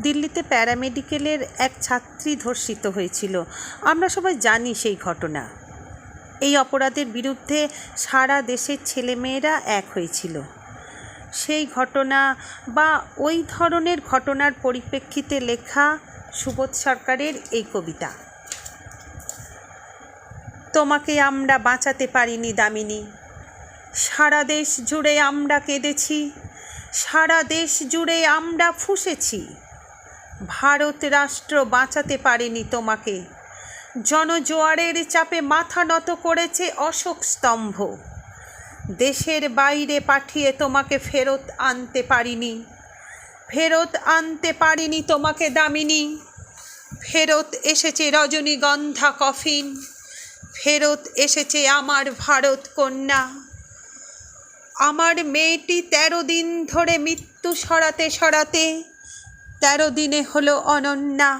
দিল্লিতে প্যারামেডিকেলের এক ছাত্রী ধর্ষিত হয়েছিল। আমরা সবাই জানি সেই ঘটনা। এই অপরাধের বিরুদ্ধে সারা দেশের ছেলেমেয়েরা এক হয়েছিল। সেই ঘটনা বা ওই ধরনের ঘটনার পরিপ্রেক্ষিতে লেখা সুবোধ সরকারের এই কবিতা। তোমাকে আমরা বাঁচাতে পারিনি দামিনী। সারা দেশ জুড়ে আমরা কেঁদেছি। সারা দেশ জুড়ে আমরা ফুঁসেছি। ভারত রাষ্ট্র বাঁচাতে পারেনি তোমাকে। জনজোয়ারের চাপে মাথা নত করেছে অশোক স্তম্ভ। দেশের বাইরে পাঠিয়ে তোমাকে ফেরত আনতে পারিনি। ফেরত আনতে পারিনি তোমাকে দামিনী। ফেরত এসেছে রজনীগন্ধা কফিন। ফেরত এসেছে আমার ভারত কন্যা। আমার মেয়েটি তেরো দিন ধরে মৃত্যু সরাতে সরাতে তেরো দিনে হলো অনন্যা।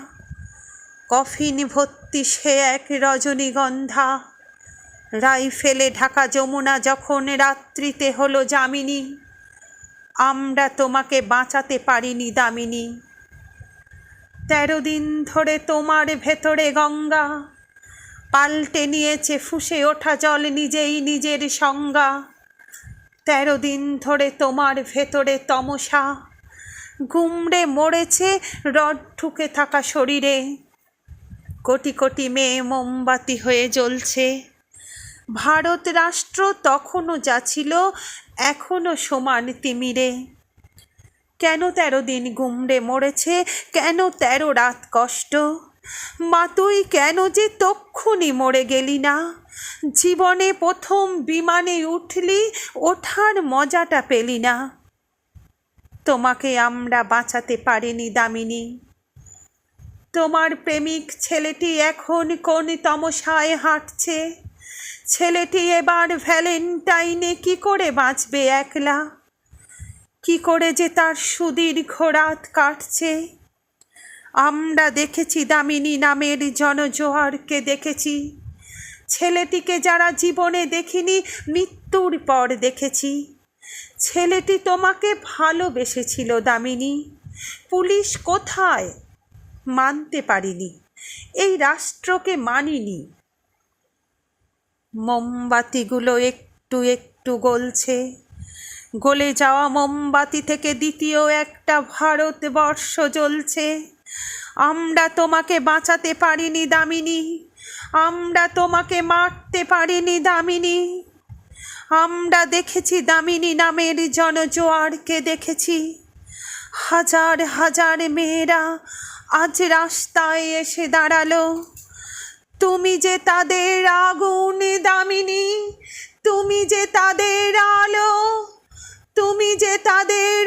কফিন ভর্তি সে এক রজনীগন্ধা। রাইফেলে ঢাকা যমুনা যখন রাত্রিতে হলো যামিনী, আমরা তোমাকে বাঁচাতে পারিনি দামিনী। তেরো দিন ধরে তোমার ভেতরে গঙ্গা, পাল্টে নিয়েছে ফুসে ওঠা জল নিজেই নিজের সংজ্ঞা। তেরো দিন ধরে তোমার ভেতরে তমসা গুমড়ে মরেছে, রড ঠুকে থাকা শরীরে। কোটি কোটি মেয়ে মোমবাতি হয়ে জ্বলছে। ভারত রাষ্ট্র তখনও যা ছিল, এখনও সমান তিমিরে। কেন তেরো দিন গুমড়ে মরেছে, কেন তেরো রাত কষ্ট? মা তুই কেন যে তক্ষুনি মরে গেলি না? জীবনে প্রথম বিমানে উঠলি, ওঠার মজাটা পেলি না। তোমাকে আমরা বাঁচাতে পারিনি, দামিনী। তোমার প্রেমিক ছেলেটি এখন কোন তমসায় হাঁটছে? ছেলেটি এবার ভ্যালেন্টাইনে কি করে বাঁচবে একলা? কি করে যে তার সুদীর্ঘ রাত কাটছে? আমরা দেখেছি দামিনী নামের জনজোয়ারকে দেখেছি। ছেলেটিকে যারা জীবনে দেখিনি, মৃত্যুর পর দেখেছি। ছেলেটি তোমাকে ভালোবেসেছিল, দামিনী। পুলিশ কোথায়? মানতে পারিনি। এই রাষ্ট্রকে মানিনি। মোমবাতিগুলো একটু একটু গলছে। গলে যাওয়া মোমবাতি থেকে দ্বিতীয় একটা ভারতবর্ষ জ্বলছে। আমরা তোমাকে বাঁচাতে পারিনি, দামিনী। আমরা তোমাকে মারতে পারিনি, দামিনী। আমরা দেখেছি দামিনী নামের জনজোয়ারকে দেখেছি। হাজার হাজার মেয়েরা আজ রাস্তায় এসে দাঁড়াল। তুমি যে তাদের আগুন দামিনী, তুমি যে তাদের আলো, তুমি যে তাদের